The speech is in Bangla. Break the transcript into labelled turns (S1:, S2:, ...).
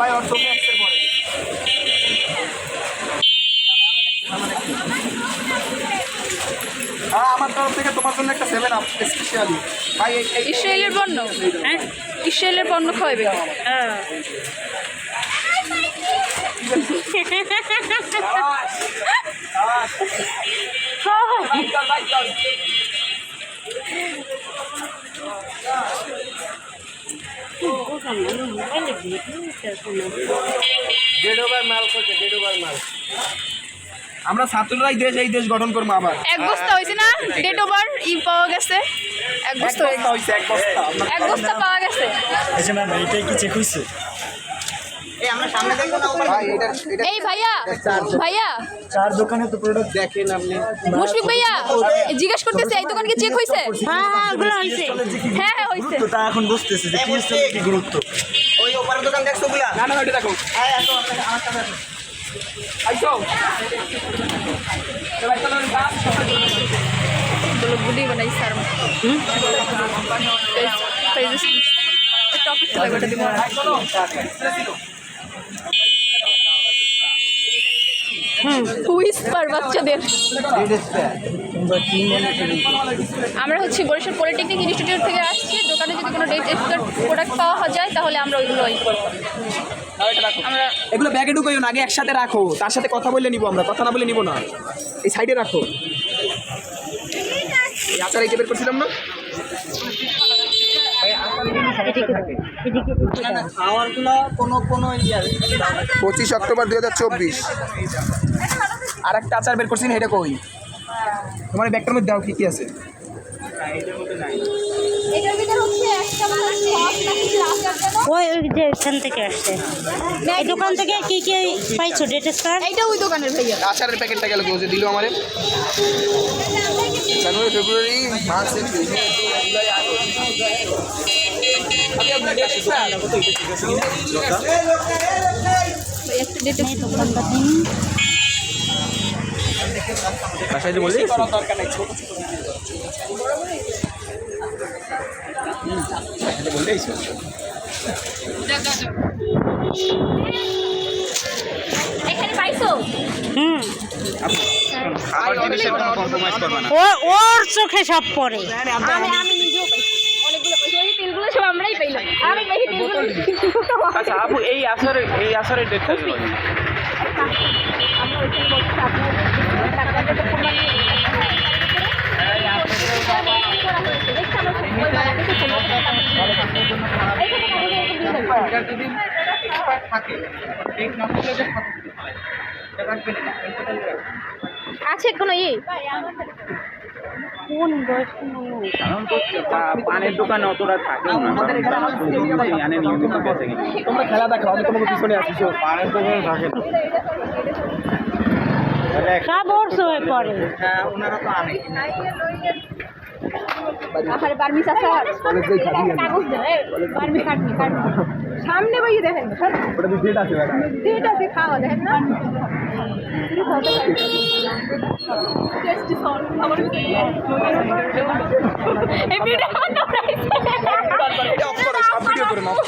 S1: সবাই ওর চোখে অ্যাক্সেল করে আমার তরফ থেকে তোমার জন্য একটা সেভেন আপ স্পেশালি ভাই
S2: ইসরায়েলের পণ্য। হ্যাঁ? ইসরায়েলের পণ্য খাওয়াবে
S3: হ্যাঁ হ্যাঁ।, হ্যাঁ হ্যাঁ। হ্যাঁ।
S1: আমরা ছাত্ররাই দেশ এই দেশ গঠন করব আবার।
S2: এক বস্তা হয়েছে না? ডেট ওভার ই পাওয়া গেছে। এক বস্তা।
S1: হয়েছে এক বস্তা।
S2: এক বস্তা পাওয়া গেছে।
S4: আচ্ছা ম্যাম এইটাই কি চেক হয়েছে?
S2: এই ভাইয়া ভাইয়া।
S4: চার দোকানে তো প্রোডাক্ট
S1: দেখেন আপনি।
S2: মুশফিক ভাইয়া জিজ্ঞেস করতেছে এই দোকান কি চেক হয়েছে
S3: হ্যাঁ হ্যাঁ ওগুলো হয়েছে
S2: হ্যাঁ হ্যাঁ হয়েছে
S4: গুরুত্ব তা এখন বুঝতেছে যে কি স্টলের কি গুরুত্ব।
S1: ওই ওপারের দোকান দেখছগুলা না না ওইটা দেখো। আইসো এবার চলো গাছ
S2: বলো গুলি বানাই স্যার টপিক তো লাগবে দিব। বাচ্চাদের। আমরা হচ্ছে বরিশাল পলিটেকনিক ইনস্টিটিউট থেকে আসছি। দোকানে যদি কোনো ডেট প্রোডাক্ট পাওয়া যায়, তাহলে আমরা ওইগুলো
S1: এগুলো ব্যাগে ঢুকাইও না আগে একসাথে রাখো। তার সাথে কথা বলে নিব আমরা, কথা না বলে নিব না। এই সাইডে রাখো। এই আচার এই বের করছিলাম না? পঁচিশ অক্টোবর দু হাজার চব্বিশ। আর একটা আচার বের করছি না এটা কই? তোমার ব্যাগটার মধ্যে দাও কি কি আছে?
S2: এটার ভিতরে হচ্ছে একটা মানে সস নাকি লাগার জন্য
S3: ওই ওই যে এখান থেকে আসছে। এই দোকান থেকে কি কি পাইছো ডেট স্টার
S2: এইটা ওই দোকানের ভাইয়া।
S1: আচারের প্যাকেটটা গেল কেউ যে দিল আমারে। জানুয়ারি ফেব্রুয়ারি মার্চ এপ্রিল। বাসায় যে দরকার নাই ছোট
S2: এখানে পাইছো?
S3: হুম। ওর চোখে সব পড়ে।
S2: আমি আমি নিজেও পাইছি অনেকগুলো পাইছি ওই তেলগুলো সব আমরাই পাইলাম আমি বেশি তেলগুলো
S5: আচ্ছা আপু এই আসরের এই
S2: আমরা ওইখানে বলছি আপনার কাগজে দিয়ে দেবো। আছে কোনো ইয়ে
S3: কোন বয়স্ক মানুষ?
S5: কারণ তো পানের দোকানে অতটা থাকেও না। কারণ নিয়মিত বেঁচে কিনে।
S1: তোমরা খেলা দেখো আমি তোমাকে পিছনে আছি
S5: পানের দোকানে থাকে। হ্যাঁ ওনারা তো আনে।
S2: আরে বার্মি চাচা
S1: কলেজেই খাবি আমি।
S2: কাগজ দে এই, কাটনি কাটনি সামনে বইয়ে দেখেন
S1: ওটা ডেট আছে
S2: ডেট আছে খাওয়া দেখেন না।
S1: এটা অফ করো সব ভিডিও করে নাও